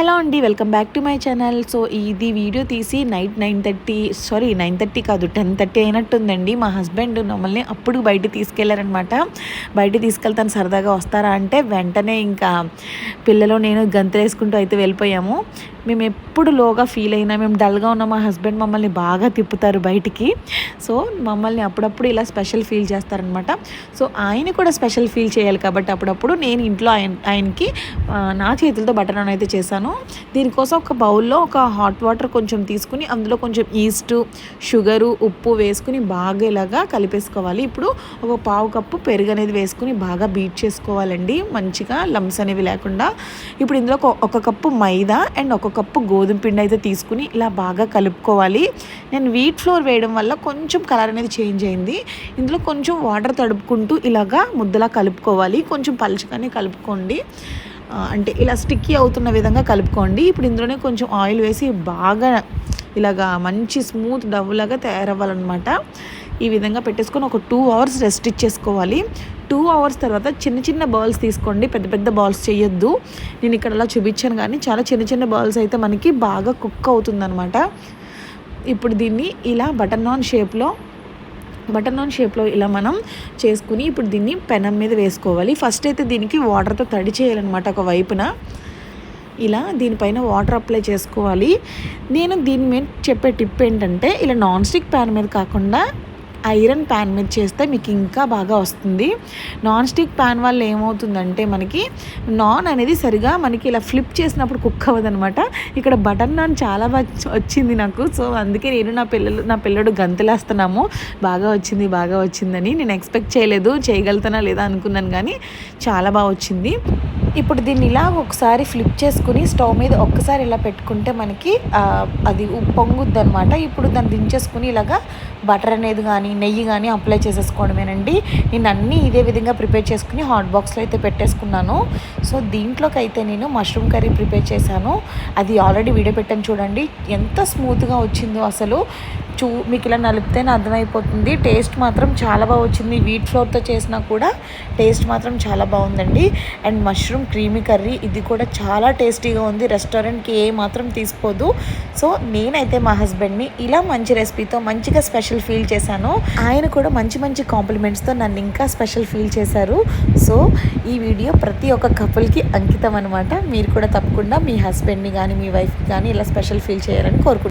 Hello అండి welcome back to my channel. So ఇది video తీసి night nine thirty sorry nine thirty కాదు ten thirty అయినట్టుందండి. మా హస్బెండ్ మమ్మల్ని అప్పుడు బయట తీసుకెళ్ళారనమాట. బయట తీసుకెళ్తాను సరదాగా వస్తారా అంటే వెంటనే ఇంకా పిల్లలు నేను గంతులేసుకుంటూ అయితే వెళ్ళిపోయాము. మేము ఎప్పుడు లోగా ఫీల్ అయినా మేము డల్గా ఉన్న మా హస్బెండ్ మమ్మల్ని బాగా తిప్పుతారు బయటికి. సో మమ్మల్ని అప్పుడప్పుడు ఇలా స్పెషల్ ఫీల్ చేస్తారనమాట. సో ఆయన కూడా స్పెషల్ ఫీల్ చేయాలి కాబట్టి అప్పుడప్పుడు నేను ఇంట్లో ఆయన ఆయనకి నా చేతులతో బటన్ అయితే చేశాను. దీనికోసం ఒక బౌల్లో ఒక హాట్ వాటర్ కొంచెం తీసుకుని అందులో కొంచెం ఈస్ట్ షుగరు ఉప్పు వేసుకుని బాగా ఇలాగా కలిపేసుకోవాలి. ఇప్పుడు ఒక పావు కప్పు పెరుగు అనేది వేసుకుని బాగా బీట్ చేసుకోవాలండి. మంచిగా లమ్స్ అనేవి లేకుండా. ఇప్పుడు ఇందులో ఒక- కప్పు మైదా అండ్ ఒక కప్పు గోధుమ పిండి అయితే తీసుకుని ఇలా బాగా కలుపుకోవాలి. నేను వీట్ ఫ్లోర్ వేయడం వల్ల కొంచెం కలర్ అనేది చేంజ్ అయింది. ఇందులో కొంచెం వాటర్ తడుపుకుంటూ ఇలాగా ముద్దలా కలుపుకోవాలి. కొంచెం పలుచగానే కలుపుకోండి. అంటే ఇలా స్టిక్కీ అవుతున్న విధంగా కలుపుకోండి. ఇప్పుడు ఇందులోనే కొంచెం ఆయిల్ వేసి బాగా ఇలాగా మంచి స్మూత్ డవ్ లాగా తయారవ్వాలన్నమాట. ఈ విధంగా పెట్టేసుకొని ఒక టూ అవర్స్ రెస్ట్ ఇచ్చేసుకోవాలి. టూ అవర్స్ తర్వాత చిన్న చిన్న బాల్స్ తీసుకోండి. పెద్ద పెద్ద బాల్స్ చేయొద్దు. నేను ఇక్కడ అలా చూపించాను కానీ చాలా చిన్న చిన్న బాల్స్ అయితే మనకి బాగా కుక్ అవుతుందన్నమాట. ఇప్పుడు దీన్ని ఇలా బటర్ నాన్ షేప్లో బటర్ నాన్ షేప్లో ఇలా మనం చేసుకుని ఇప్పుడు దీన్ని పెనం మీద వేసుకోవాలి. ఫస్ట్ అయితే దీనికి వాటర్తో తడి చేయాలన్నమాట ఒక వైపున. ఇలా దీనిపైన వాటర్ అప్లై చేసుకోవాలి. నేను దీని మీద చెప్పే టిప్ ఏంటంటే ఇలా నాన్ స్టిక్ ప్యాన్ మీద కాకుండా ఐరన్ ప్యాన్ మీద చేస్తే మీకు ఇంకా బాగా వస్తుంది. నాన్ స్టిక్ ప్యాన్ వల్ల ఏమవుతుందంటే మనకి నాన్ అనేది సరిగా మనకి ఇలా ఫ్లిప్ చేసినప్పుడు కుక్ అవ్వదనమాట ఇక్కడ బటర్ నాన్ చాలా బాగా వచ్చింది నాకు. సో అందుకే నేను నా పిల్లలు నా పిల్లడు గంతులేస్తున్నాము. బాగా వచ్చింది బాగా వచ్చిందని. నేను ఎక్స్పెక్ట్ చేయలేదు. చేయగలుగుతానా లేదా అనుకున్నాను కానీ చాలా బాగా వచ్చింది. ఇప్పుడు దీన్ని ఇలా ఒకసారి ఫ్లిప్ చేసుకుని స్టవ్ మీద ఒక్కసారి ఇలా పెట్టుకుంటే మనకి అది పొంగుద్ది అనమాట ఇప్పుడు దాన్ని దించేసుకుని ఇలాగా బటర్ అనేది కానీ నెయ్యి కానీ అప్లై చేసేసుకోవడమేనండి. నేను అన్నీ ఇదే విధంగా ప్రిపేర్ చేసుకుని హాట్ బాక్స్లో అయితే పెట్టేసుకున్నాను. సో దీంట్లోకి అయితే నేను మష్రూమ్ కర్రీ ప్రిపేర్ చేశాను. అది ఆల్రెడీ వీడియో పెట్టాను చూడండి. ఎంత స్మూత్గా వచ్చిందో అసలు. చూ మీకు ఇలా నలిపితేనే అర్థమైపోతుంది. టేస్ట్ మాత్రం చాలా బాగా వచ్చింది. వీట్ ఫ్లోర్తో చేసినా కూడా టేస్ట్ మాత్రం చాలా బాగుందండి. అండ్ మష్రూమ్ క్రీమీ కర్రీ ఇది కూడా చాలా టేస్టీగా ఉంది. రెస్టారెంట్కి ఏ మాత్రం తీసుకోదు. సో నేనైతే మా హస్బెండ్ని ఇలా మంచి రెసిపీతో మంచిగా స్పెషల్ ఫీల్ చేశాను. ఆయన కూడా మంచి మంచి కాంప్లిమెంట్స్తో నన్ను ఇంకా స్పెషల్ ఫీల్ చేశారు. సో ఈ వీడియో ప్రతి ఒక్క కపుల్కి అంకితం అనమాట మీరు కూడా తప్పకుండా మీ హస్బెండ్ని కానీ మీ వైఫ్కి కానీ ఇలా స్పెషల్ ఫీల్ చేయాలని కోరుకుంటున్నాను.